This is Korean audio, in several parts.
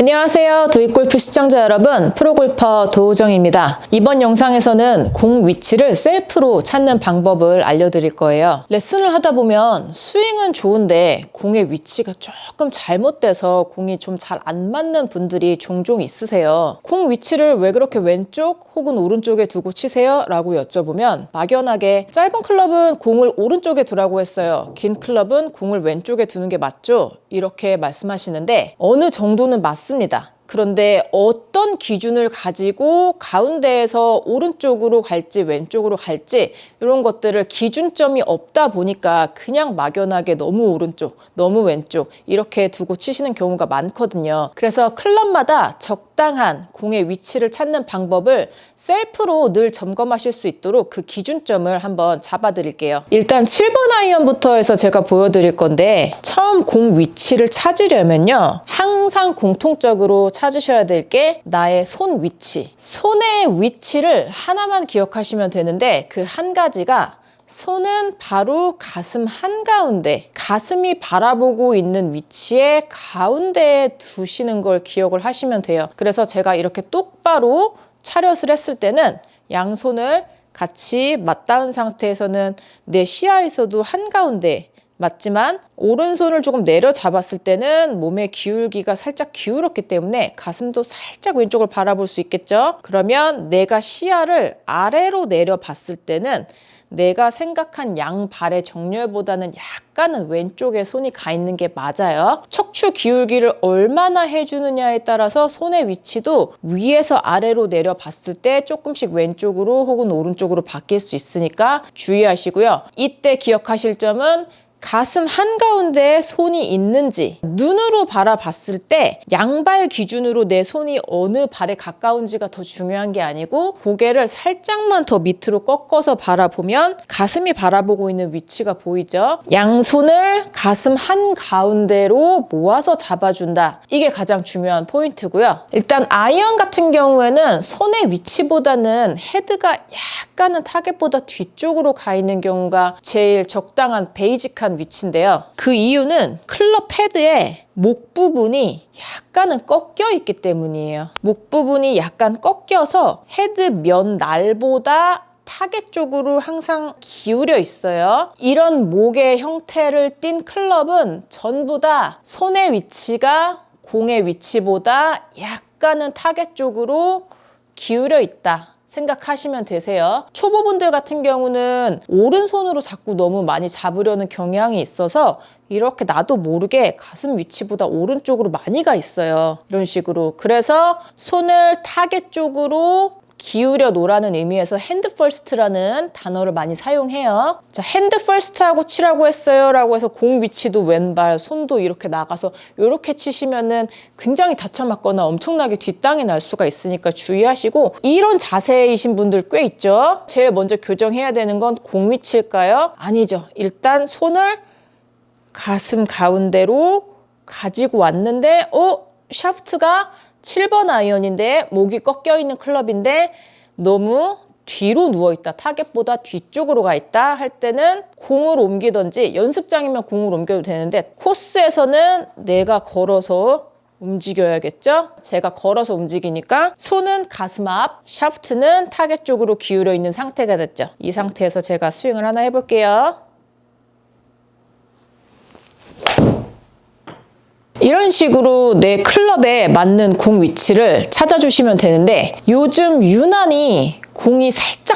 안녕하세요. 도입골프 시청자 여러분, 프로골퍼 도우정입니다. 이번 영상에서는 공 위치를 셀프로 찾는 방법을 알려드릴 거예요. 레슨을 하다 보면 스윙은 좋은데 공의 위치가 조금 잘못돼서 공이 좀 잘 안 맞는 분들이 종종 있으세요. 공 위치를 왜 그렇게 왼쪽 혹은 오른쪽에 두고 치세요? 라고 여쭤보면 막연하게 짧은 클럽은 공을 오른쪽에 두라고 했어요. 긴 클럽은 공을 왼쪽에 두는 게 맞죠? 이렇게 말씀하시는데 어느 정도는 맞습니다. 그런데 어떤 기준을 가지고 가운데에서 오른쪽으로 갈지 왼쪽으로 갈지 이런 것들을 기준점이 없다 보니까 그냥 막연하게 너무 오른쪽, 너무 왼쪽 이렇게 두고 치시는 경우가 많거든요. 그래서 클럽마다 적 당한 공의 위치를 찾는 방법을 셀프로 늘 점검하실 수 있도록 그 기준점을 한번 잡아 드릴게요. 일단 7번 아이언부터 해서 제가 보여드릴 건데 처음 공 위치를 찾으려면요. 항상 공통적으로 찾으셔야 될 게 나의 손 위치. 손의 위치를 하나만 기억하시면 되는데 그 한 가지가 손은 바로 가슴 한가운데, 가슴이 바라보고 있는 위치에 가운데에 두시는 걸 기억을 하시면 돼요. 그래서 제가 이렇게 똑바로 차렷을 했을 때는 양손을 같이 맞닿은 상태에서는 내 시야에서도 한가운데 맞지만 오른손을 조금 내려 잡았을 때는 몸의 기울기가 살짝 기울었기 때문에 가슴도 살짝 왼쪽을 바라볼 수 있겠죠? 그러면 내가 시야를 아래로 내려 봤을 때는 내가 생각한 양발의 정렬보다는 약간은 왼쪽에 손이 가 있는 게 맞아요. 척추 기울기를 얼마나 해주느냐에 따라서 손의 위치도 위에서 아래로 내려 봤을 때 조금씩 왼쪽으로 혹은 오른쪽으로 바뀔 수 있으니까 주의하시고요. 이때 기억하실 점은 가슴 한가운데에 손이 있는지 눈으로 바라봤을 때 양발 기준으로 내 손이 어느 발에 가까운지가 더 중요한 게 아니고 고개를 살짝만 더 밑으로 꺾어서 바라보면 가슴이 바라보고 있는 위치가 보이죠. 양손을 가슴 한가운데로 모아서 잡아준다. 이게 가장 중요한 포인트고요. 일단 아이언 같은 경우에는 손의 위치보다는 헤드가 약간은 타겟보다 뒤쪽으로 가 있는 경우가 제일 적당한 베이직한 위치인데요. 그 이유는 클럽 헤드의 목 부분이 약간은 꺾여 있기 때문이에요. 목 부분이 약간 꺾여서 헤드 면 날보다 타겟 쪽으로 항상 기울여 있어요. 이런 목의 형태를 띈 클럽은 전부 다 손의 위치가 공의 위치보다 약간은 타겟 쪽으로 기울여 있다. 생각하시면 되세요. 초보분들 같은 경우는 오른손으로 자꾸 너무 많이 잡으려는 경향이 있어서 이렇게 나도 모르게 가슴 위치보다 오른쪽으로 많이 가 있어요. 이런 식으로. 그래서 손을 타겟 쪽으로 기울여 놓으라는 의미에서 핸드 퍼스트라는 단어를 많이 사용해요. 자, 핸드 퍼스트하고 치라고 했어요. 라고 해서 공 위치도 왼발, 손도 이렇게 나가서 이렇게 치시면은 굉장히 다쳐 맞거나 엄청나게 뒷땅이 날 수가 있으니까 주의하시고 이런 자세이신 분들 꽤 있죠. 제일 먼저 교정해야 되는 건 공 위치일까요? 아니죠. 일단 손을 가슴 가운데로 가지고 왔는데, 어? 샤프트가 7번 아이언인데 목이 꺾여 있는 클럽인데 너무 뒤로 누워 있다. 타겟보다 뒤쪽으로 가 있다 할 때는 공을 옮기던지 연습장이면 공을 옮겨도 되는데 코스에서는 내가 걸어서 움직여야겠죠? 제가 걸어서 움직이니까 손은 가슴 앞, 샤프트는 타겟 쪽으로 기울여 있는 상태가 됐죠. 이 상태에서 제가 스윙을 하나 해볼게요. 이런 식으로 내 클럽에 맞는 공 위치를 찾아주시면 되는데 요즘 유난히 공이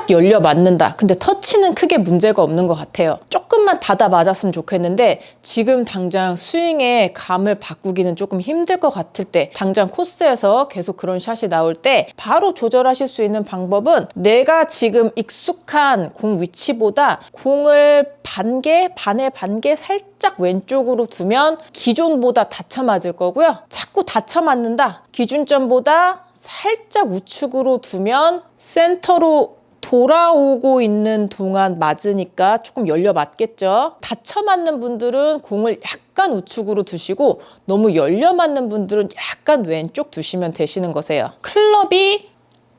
살짝 열려 맞는다. 근데 터치는 크게 문제가 없는 것 같아요. 조금만 닫아 맞았으면 좋겠는데 지금 당장 스윙의 감을 바꾸기는 조금 힘들 것 같을 때 당장 코스에서 계속 그런 샷이 나올 때 바로 조절하실 수 있는 방법은 내가 지금 익숙한 공 위치보다 공을 반개, 반의 반개 살짝 왼쪽으로 두면 기존보다 닫혀 맞을 거고요. 자꾸 닫혀 맞는다. 기준점보다 살짝 우측으로 두면 센터로 돌아오고 있는 동안 맞으니까 조금 열려 맞겠죠. 닫혀 맞는 분들은 공을 약간 우측으로 두시고 너무 열려 맞는 분들은 약간 왼쪽 두시면 되시는 거세요. 클럽이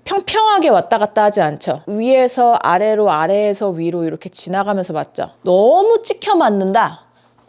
평평하게 왔다 갔다 하지 않죠. 위에서 아래로 아래에서 위로 이렇게 지나가면서 맞죠. 너무 찍혀 맞는다.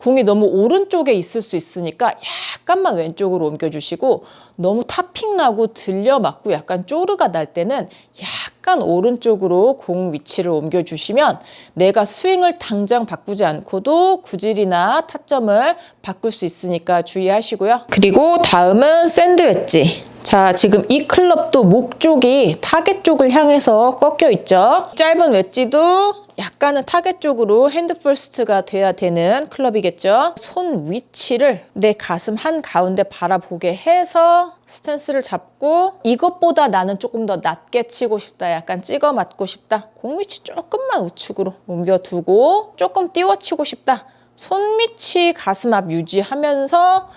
공이 너무 오른쪽에 있을 수 있으니까 약간만 왼쪽으로 옮겨주시고 너무 탑핑 나고 들려 맞고 약간 쪼르가 날 때는 약간 오른쪽으로 공 위치를 옮겨주시면 내가 스윙을 당장 바꾸지 않고도 구질이나 타점을 바꿀 수 있으니까 주의하시고요. 그리고 다음은 샌드 웨지. 자, 지금 이 클럽도 목 쪽이 타겟 쪽을 향해서 꺾여 있죠. 짧은 웨지도 약간은 타겟 쪽으로 핸드 퍼스트가 돼야 되는 클럽이겠죠. 손 위치를 내 가슴 한 가운데 바라보게 해서 스탠스를 잡고 이것보다 나는 조금 더 낮게 치고 싶다. 약간 찍어 맞고 싶다. 공 위치 조금만 우측으로 옮겨두고 조금 띄워치고 싶다. 손 밑이 가슴 앞 유지하면서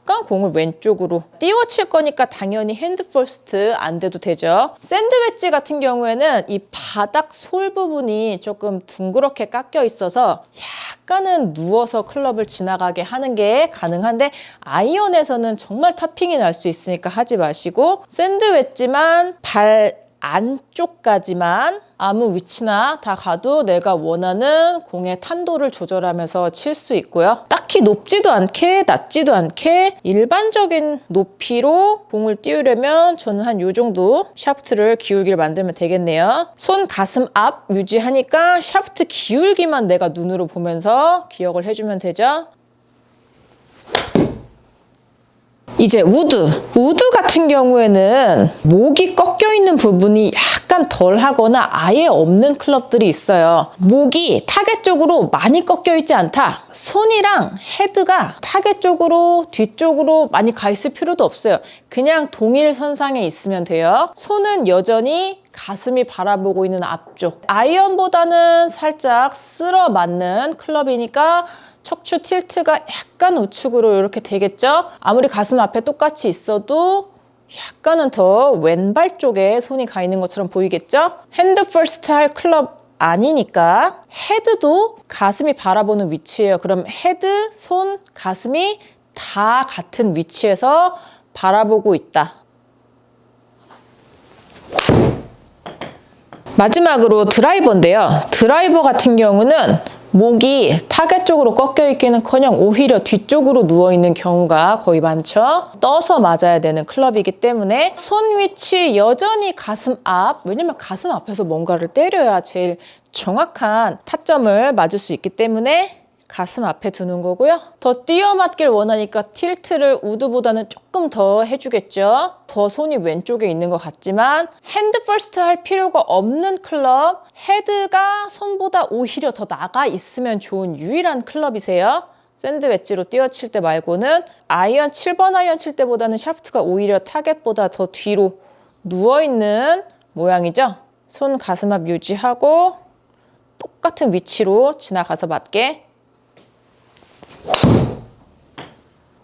약간 공을 왼쪽으로 띄워칠 거니까 당연히 핸드 퍼스트 안 돼도 되죠. 샌드 웨지 같은 경우에는 이 바닥 솔 부분이 조금 둥그렇게 깎여 있어서 약간은 누워서 클럽을 지나가게 하는 게 가능한데 아이언에서는 정말 타핑이 날 수 있으니까 하지 마시고 샌드 웨지만 발 안쪽까지만 아무 위치나 다 가도 내가 원하는 공의 탄도를 조절하면서 칠 수 있고요. 딱히 높지도 않게 낮지도 않게 일반적인 높이로 공을 띄우려면 저는 한 요 정도 샤프트를 기울기를 만들면 되겠네요. 손 가슴 앞 유지하니까 샤프트 기울기만 내가 눈으로 보면서 기억을 해주면 되죠. 이제 우드. 우드 같은 경우에는 목이 꺾여 있는 부분이 약간 덜 하거나 아예 없는 클럽들이 있어요. 목이 타겟 쪽으로 많이 꺾여 있지 않다. 손이랑 헤드가 타겟 쪽으로 뒤쪽으로 많이 가 있을 필요도 없어요. 그냥 동일 선상에 있으면 돼요. 손은 여전히 가슴이 바라보고 있는 앞쪽. 아이언보다는 살짝 쓸어 맞는 클럽이니까 척추 틸트가 약간 우측으로 이렇게 되겠죠? 아무리 가슴 앞에 똑같이 있어도 약간은 더 왼발 쪽에 손이 가 있는 것처럼 보이겠죠? 핸드 퍼스트 할 클럽 아니니까 헤드도 가슴이 바라보는 위치예요. 그럼 헤드, 손, 가슴이 다 같은 위치에서 바라보고 있다. 마지막으로 드라이버인데요. 드라이버 같은 경우는 목이 타겟 쪽으로 꺾여 있기는커녕 오히려 뒤쪽으로 누워 있는 경우가 거의 많죠. 떠서 맞아야 되는 클럽이기 때문에 손 위치 여전히 가슴 앞. 왜냐면 가슴 앞에서 뭔가를 때려야 제일 정확한 타점을 맞을 수 있기 때문에 가슴 앞에 두는 거고요. 더 띄어 맞길 원하니까 틸트를 우드보다는 조금 더 해주겠죠. 더 손이 왼쪽에 있는 것 같지만 핸드 퍼스트 할 필요가 없는 클럽 헤드가 손보다 오히려 더 나가 있으면 좋은 유일한 클럽이세요. 샌드 웨지로 띄어칠 때 말고는 아이언 7번 아이언 칠 때보다는 샤프트가 오히려 타겟보다 더 뒤로 누워있는 모양이죠. 손 가슴 앞 유지하고 똑같은 위치로 지나가서 맞게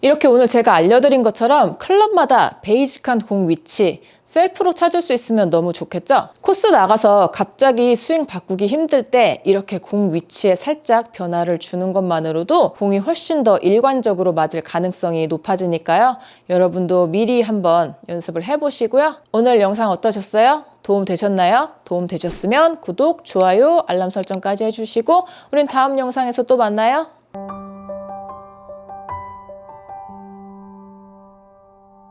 이렇게 오늘 제가 알려드린 것처럼 클럽마다 베이직한 공 위치 셀프로 찾을 수 있으면 너무 좋겠죠? 코스 나가서 갑자기 스윙 바꾸기 힘들 때 이렇게 공 위치에 살짝 변화를 주는 것만으로도 공이 훨씬 더 일관적으로 맞을 가능성이 높아지니까요. 여러분도 미리 한번 연습을 해보시고요. 오늘 영상 어떠셨어요? 도움 되셨나요? 도움 되셨으면 구독, 좋아요, 알람 설정까지 해주시고 우린 다음 영상에서 또 만나요.